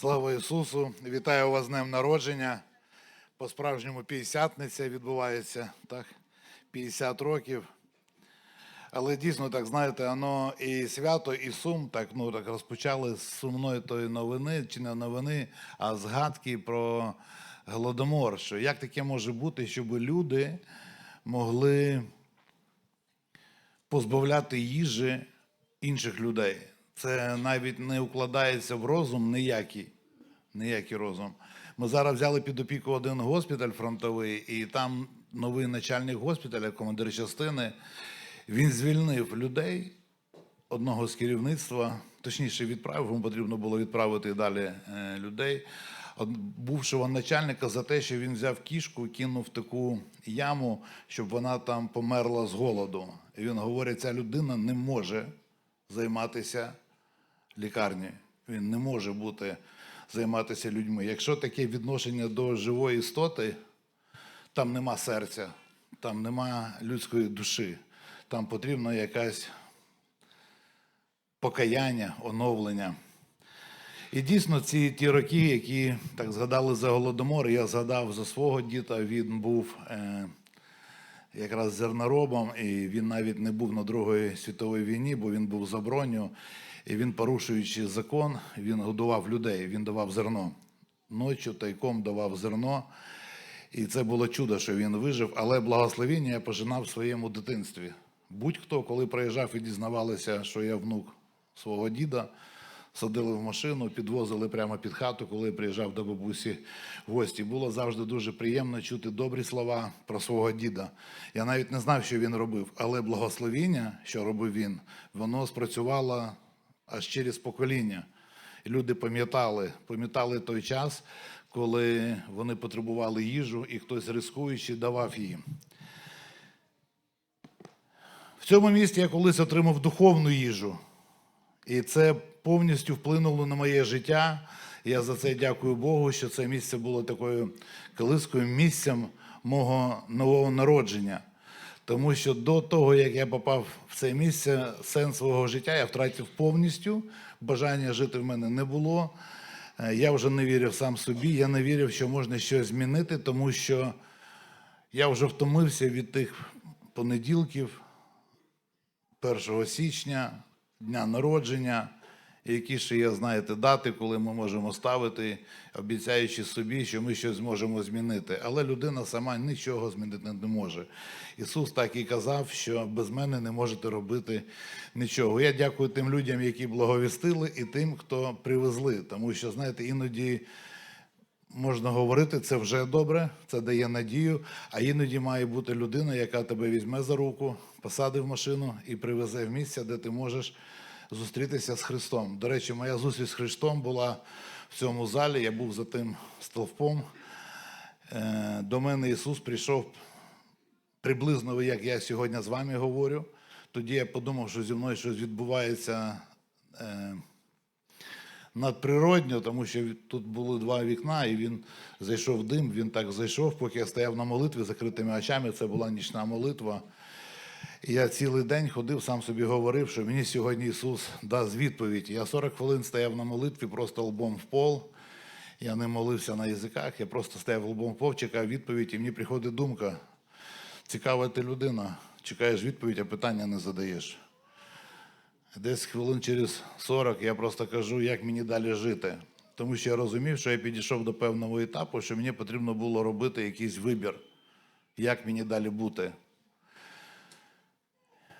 Слава Ісусу! Вітаю вас з днем народження. По-справжньому п'ятдесятниця відбувається, так? 50 років. Але дійсно, так знаєте, воно і свято, і сум так, ну, так розпочали з сумної тої новини, чи не новини, а згадки про голодомор. Що як таке може бути, щоб люди могли позбавляти їжі інших людей. Це навіть не укладається в розум ніякий. Ніякий розум. Ми зараз взяли під опіку один госпіталь фронтовий, і там новий начальник госпіталя, командир частини, він звільнив людей одного з керівництва, точніше відправив, йому потрібно було відправити далі е, людей. Бувшого начальника за те, що він взяв кішку, і кинув таку яму, щоб вона там померла з голоду. І він говорить, ця людина не може займатися лікарні. Він не може бути займатися людьми. Якщо таке відношення до живої істоти, там нема серця, там нема людської душі, там потрібно якась покаяння, оновлення. І дійсно, ці ті роки, які так згадали за голодомор, я згадав за свого діда, він був е, якраз зерноробом, і він навіть не був на Другої світовій війні, бо він був за броню. І він, порушуючи закон, він годував людей, він давав зерно. Ночі тайком давав зерно. І це було чудо, що він вижив, але благословіння я пожинав в своєму дитинстві. Будь-хто, коли приїжджав і дізнавалися, що я внук свого діда, садили в машину, підвозили прямо під хату, коли приїжджав до бабусі в гості. Було завжди дуже приємно чути добрі слова про свого діда. Я навіть не знав, що він робив, але благословіння, що робив він, воно спрацювало аж через покоління. Люди пам'ятали, пам'ятали той час, коли вони потребували їжу, і хтось рискуючи давав їм. В цьому місті я колись отримав духовну їжу. І це повністю вплинуло на моє життя. Я за це дякую Богу, що це місце було такою колискою місцем мого нового народження. Тому що до того, як я попав в це місце, сенс свого життя я втратив повністю. Бажання жити в мене не було. Е, Я вже не вірив сам собі, я не вірив, що можна щось змінити, тому що я вже втомився від тих понеділків, 1 січня, дня народження, які ще є, знаєте, дати, коли ми можемо ставити, обіцяючи собі, що ми щось зможемо змінити. Але людина сама нічого змінити не може. Ісус так і казав, що без мене не можете робити нічого. Я дякую тим людям, які благовістили, і тим, хто привезли. Тому що, знаєте, іноді. Можна говорити, це вже добре, це дає надію. А іноді має бути людина, яка тебе візьме за руку, посадить в машину і привезе в місце, де ти можеш зустрітися з Христом. До речі, моя зустріч з Христом була в цьому залі. Я був за тим стовпом. Е, До мене Ісус прийшов приблизно, як я сьогодні з вами говорю. Тоді я подумав, що зі мною щось відбувається. е, надприродньо, тому що тут були два вікна, і він зайшов дим, він так зайшов, поки я стояв на молитві закритими очами. Це була нічна молитва. Я цілий день ходив, сам собі говорив, що мені сьогодні Ісус дасть відповідь. Я 40 хвилин стояв на молитві, просто лбом в пол. Я не молився на язиках, я просто стояв лбом в пол, чекав відповідь, і мені приходить думка. Цікава ти людина, чекаєш відповідь, а питання не задаєш. Десь хвилин через 40 я просто кажу, як мені далі жити. Тому що я розумів, що я підійшов до певного етапу, що мені потрібно було робити якийсь вибір, як мені далі бути.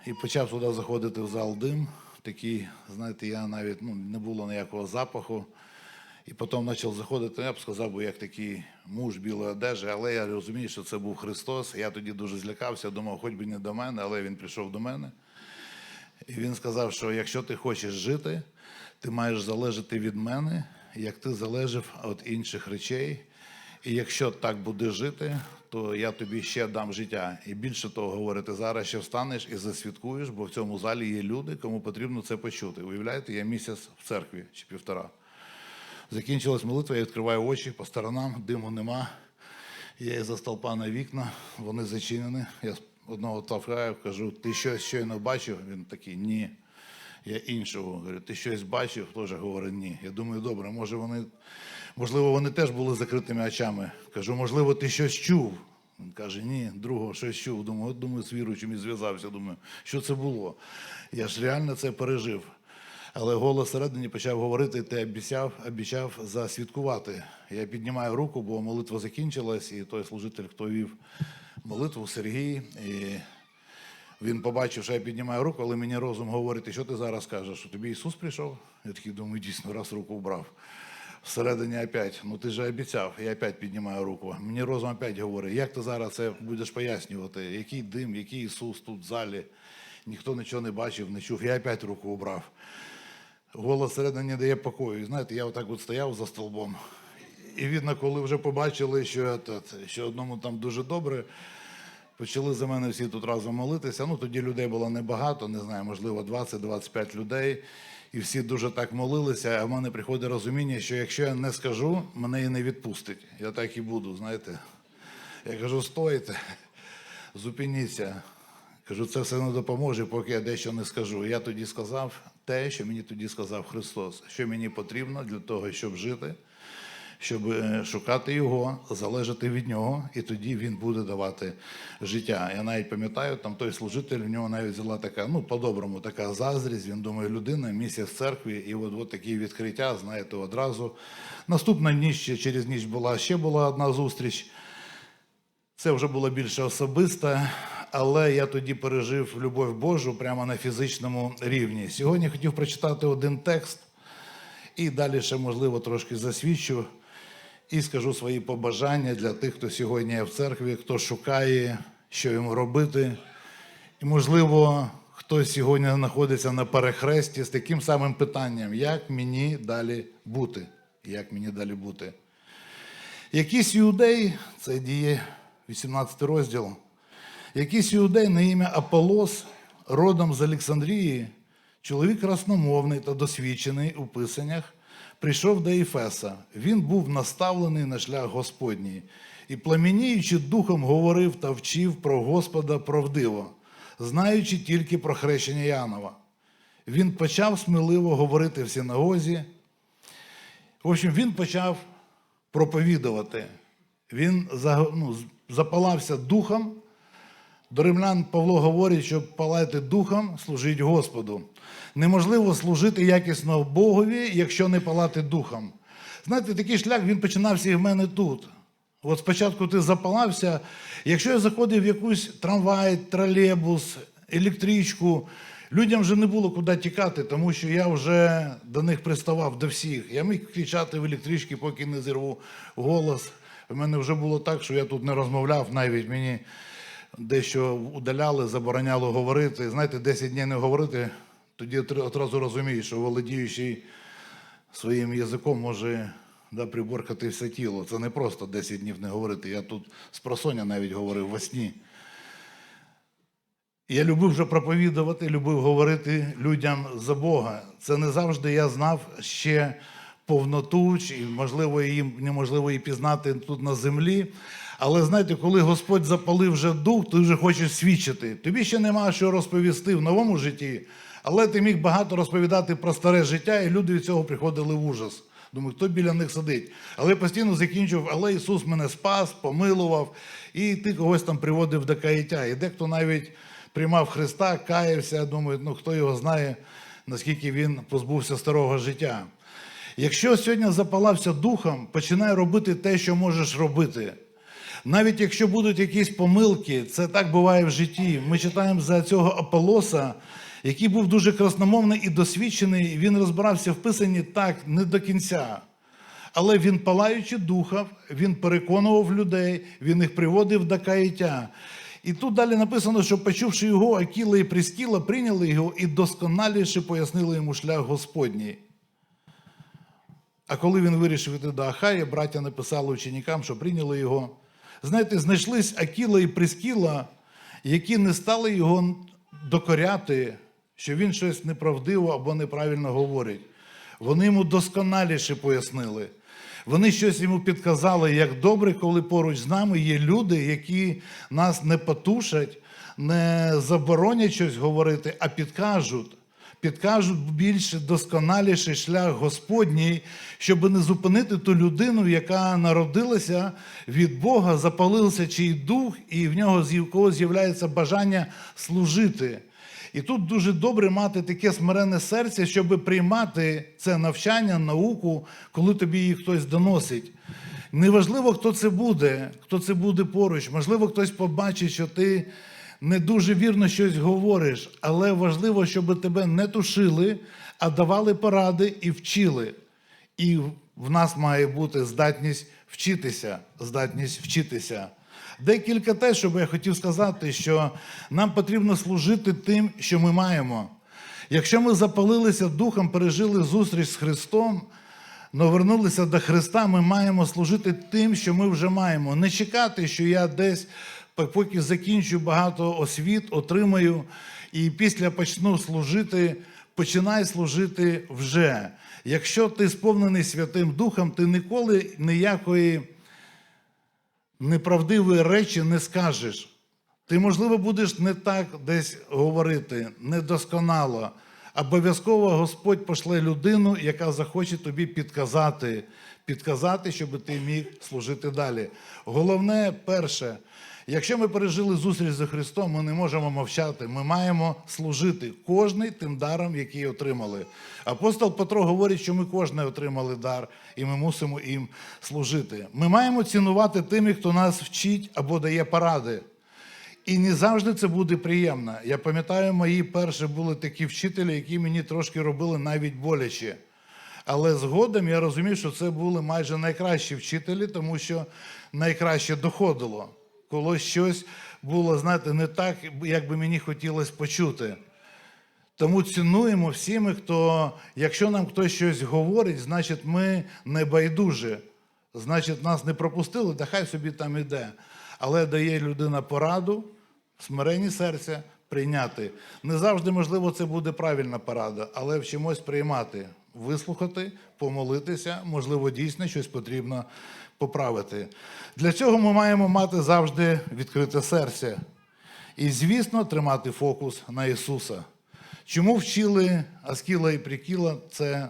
І почав туди заходити в зал дим. Такий, знаєте, я навіть ну, не було ніякого запаху. І потім почав заходити, я б сказав, би, як такий муж білої одежі, але я розумію, що це був Христос. Я тоді дуже злякався, думав, хоч би не до мене, але він прийшов до мене. І він сказав, що якщо ти хочеш жити, ти маєш залежати від мене, як ти залежав від інших речей. І якщо так будеш жити, то я тобі ще дам життя. І більше того, говорити, зараз ще встанеш і засвідкуєш, бо в цьому залі є люди, кому потрібно це почути. Уявляєте, я місяць в церкві чи півтора. Закінчилась молитва, я відкриваю очі по сторонам, диму нема. Я із-за столпа на вікна, вони зачинені. Я одного тавкаю, кажу, ти щось щойно бачив? Він такий, ні. Я іншого говорю, ти щось бачив? Теж говорить, ні. Я думаю, добре, може вони, можливо, вони теж були закритими очами. Кажу, можливо, ти щось чув. Він каже, ні, другого щось чув. Думаю, от думаю, з віруючим і зв'язався. Думаю, що це було? Я ж реально це пережив. Але голос всередині почав говорити, ти обіцяв, обіцяв засвідкувати. Я піднімаю руку, бо молитва закінчилась, і той служитель, хто вів молитву, Сергій, і він побачив, що я піднімаю руку, але мені розум говорить, що ти зараз кажеш? Тобі Ісус прийшов? Я такий думаю, дійсно, раз руку вбрав. Всередині опять, ну ти ж обіцяв, я опять піднімаю руку. Мені розум опять говорить, як ти зараз це будеш пояснювати, який дим, який Ісус тут в залі, ніхто нічого не бачив, не чув, я опять руку убрав. Голос всередині дає покою. І знаєте, я отак от стояв за столбом. І видно, коли вже побачили, що, що одному там дуже добре, почали за мене всі тут разом молитися. Ну тоді людей було небагато, не знаю, можливо, 20-25 людей. І всі дуже так молилися, а в мене приходить розуміння, що якщо я не скажу, мене і не відпустить. Я так і буду, знаєте. Я кажу, стойте, зупиніться. Кажу, це все не допоможе, поки я дещо не скажу. Я тоді сказав те, що мені тоді сказав Христос, що мені потрібно для того, щоб жити, щоб е, шукати Його, залежати від Нього, і тоді Він буде давати життя. Я навіть пам'ятаю, там той служитель, в нього навіть взяла така, ну, по-доброму, така заздрість. Він думає, людина, місяць в церкві, і от, такі відкриття, знаєте, одразу. Наступна ніч, ще через ніч була ще була одна зустріч. Це вже було більше особисте, але я тоді пережив любов Божу прямо на фізичному рівні. Сьогодні хотів прочитати один текст, і далі ще, можливо, трошки засвідчу і скажу свої побажання для тих, хто сьогодні є в церкві, хто шукає, що йому робити. І, можливо, хтось сьогодні знаходиться на перехресті з таким самим питанням, як мені далі бути? Як мені далі бути? Якийсь іудей, це діє 18 розділ, якийсь іудей на ім'я Аполос, родом з Олександрії, чоловік красномовний та досвідчений у писаннях, прийшов до Ефеса. Він був наставлений на шлях Господній і, пламеніючи духом, говорив та вчив про Господа правдиво, знаючи тільки про хрещення Янова. Він почав сміливо говорити в синагозі. В общем, він почав проповідувати. Він ну, запалався духом. До римлян Павло говорить, що палайте духом, служіть Господу. Неможливо служити якісно Богові, якщо не палати духом. Знаєте, такий шлях він починався і в мене тут. От спочатку ти запалався. Якщо я заходив в якусь трамвай, тролейбус, електричку, людям вже не було куди тікати, тому що я вже до них приставав, до всіх. Я міг кричати в електричці, поки не зірву голос. У мене вже було так, що я тут не розмовляв, навіть мені дещо удаляли, забороняло говорити. Знаєте, 10 днів не говорити, тоді одразу розумієш, що володіючий своїм язиком може да, приборкати все тіло. Це не просто 10 днів не говорити. Я тут з просоня навіть говорив во сні. Я любив вже проповідувати, любив говорити людям за Бога. Це не завжди я знав ще повноту, чи можливо її неможливо її пізнати тут на землі. Але знаєте, коли Господь запалив вже дух, ти вже хочеш свідчити. Тобі ще нема що розповісти в новому житті, але ти міг багато розповідати про старе життя, і люди від цього приходили в ужас. Думаю, хто біля них сидить. Але я постійно закінчував, але Ісус мене спас, помилував, і ти когось там приводив до каяття. І дехто навіть приймав Христа, каявся, думаю, ну хто його знає, наскільки він позбувся старого життя. Якщо сьогодні запалався духом, починай робити те, що можеш робити. Навіть якщо будуть якісь помилки, це так буває в житті. Ми читаємо за цього Аполоса, який був дуже красномовний і досвідчений, він розбирався в писанні так, не до кінця. Але він, палаючи духа, він переконував людей, він їх приводив до каяття. І тут далі написано, що почувши його, Акіла і Прискіла прийняли його і досконаліше пояснили йому шлях Господній. А коли він вирішив іти до Ахая, браття написали ученикам, що прийняли його. Знаєте, знайшлись Акіла і Прискіла, які не стали його докоряти, що він щось неправдиво або неправильно говорить. Вони йому досконаліше пояснили. Вони щось йому підказали, як добре, коли поруч з нами є люди, які нас не потушать, не заборонять щось говорити, а підкажуть. Підкажуть більш досконаліший шлях Господній, щоб не зупинити ту людину, яка народилася від Бога, запалився чий дух, і в нього з якого з'являється бажання служити. І тут дуже добре мати таке смирене серце, щоб приймати це навчання, науку, коли тобі її хтось доносить. Неважливо, хто це буде, хто це буде поруч. Можливо, хтось побачить, що ти не дуже вірно щось говориш, але важливо, щоб тебе не тушили, а давали поради і вчили. І в нас має бути здатність вчитися, здатність вчитися. Декілька те, що я хотів сказати, що нам потрібно служити тим, що ми маємо. Якщо ми запалилися духом, пережили зустріч з Христом, но вернулися до Христа, ми маємо служити тим, що ми вже маємо. Не чекати, що я десь, поки закінчу багато освіт, отримаю, і після почну служити, починай служити вже. Якщо ти сповнений Святим Духом, ти ніколи ніякої неправдивої речі не скажеш. Ти, можливо, будеш не так десь говорити, недосконало. Обов'язково Господь пошле людину, яка захоче тобі підказати, підказати, щоб ти міг служити далі. Головне, перше, якщо ми пережили зустріч з Христом, ми не можемо мовчати. Ми маємо служити кожний тим даром, який отримали. Апостол Петро говорить, що ми кожен отримали дар, і ми мусимо їм служити. Ми маємо цінувати тими, хто нас вчить або дає поради. І не завжди це буде приємно. Я пам'ятаю, мої перші були такі вчителі, які мені трошки робили навіть боляче. Але згодом я розумів, що це були майже найкращі вчителі, тому що найкраще доходило, коли щось було, знаєте, не так, як би мені хотілося почути. Тому цінуємо всіми, хто, якщо нам хтось щось говорить, значить ми не байдужі, значить нас не пропустили, та хай собі там іде. Але дає людина пораду, смирені серця прийняти. Не завжди, можливо, це буде правильна порада, але вчимось приймати, вислухати, помолитися, можливо, дійсно щось потрібно поправити. Для цього ми маємо мати завжди відкрите серце. І, звісно, тримати фокус на Ісуса. Чому вчили Аскіла і Прикіла? Це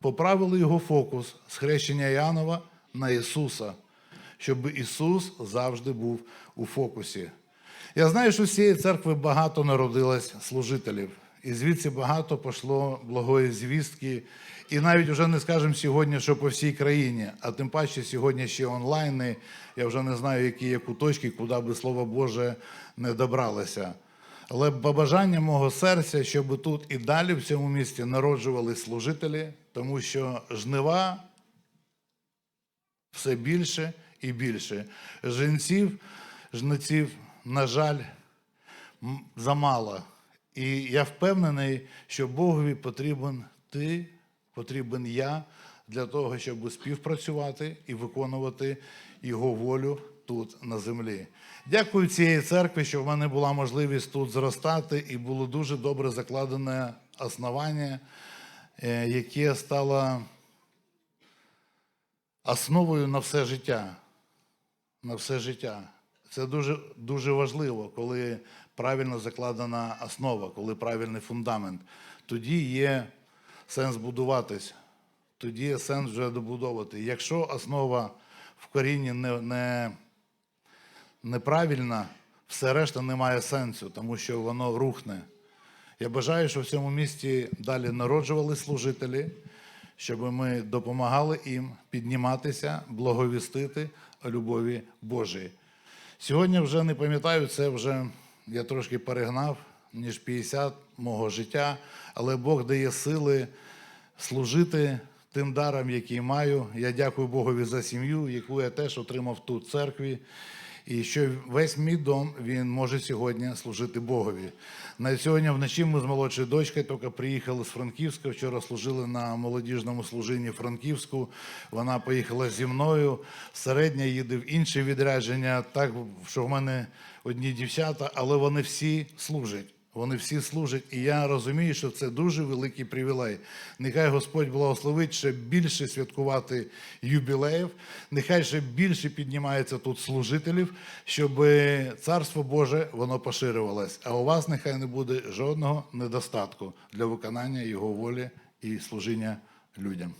поправили його фокус з хрещення Іоаннова на Ісуса, щоб Ісус завжди був у фокусі. Я знаю, що з цієї церкви багато народилось служителів, і звідси багато пішло благої звістки. І навіть вже не скажемо сьогодні, що по всій країні, а тим паче сьогодні ще онлайни. Я вже не знаю, які є куточки, куди би Слово Боже не добралося. Але побажання мого серця, щоб тут і далі в цьому місті народжували служителі, тому що жнива все більше і більше. Жінців, жнеців, на жаль, замало. І я впевнений, що Богові потрібен ти, потрібен я для того, щоб співпрацювати і виконувати Його волю тут на землі. Дякую цієї церкві, що в мене була можливість тут зростати, і було дуже добре закладене основання, е, яке стало основою на все життя. На все життя. Це дуже, дуже важливо, коли правильно закладена основа, коли правильний фундамент. Тоді є сенс будуватись, тоді є сенс вже добудовувати. Якщо основа в корінні не, не, неправильна, все решта не має сенсу, тому що воно рухне. Я бажаю, щоб в цьому місті далі народжували служителі, щоб ми допомагали їм підніматися, благовістити любові Божій. Сьогодні вже не пам'ятаю, це вже я трошки перегнав, ніж 50 мого життя, але Бог дає сили служити тим даром, який маю. Я дякую Богові за сім'ю, яку я теж отримав тут в церкві. І що весь мій дом він може сьогодні служити Богові. На сьогодні вночі ми з молодшою дочкою тільки приїхали з Франківська. Вчора служили на молодіжному служінні Франківську. Вона поїхала зі мною. Середня їде в інше відрядження. Так що в мене одні дівчата, але вони всі служать. Вони всі служать, і я розумію, що це дуже великий привілей. Нехай Господь благословить ще більше святкувати юбілеїв, нехай ще більше піднімається тут служителів, щоб царство Боже воно поширювалось. А у вас нехай не буде жодного недостатку для виконання Його волі і служіння людям.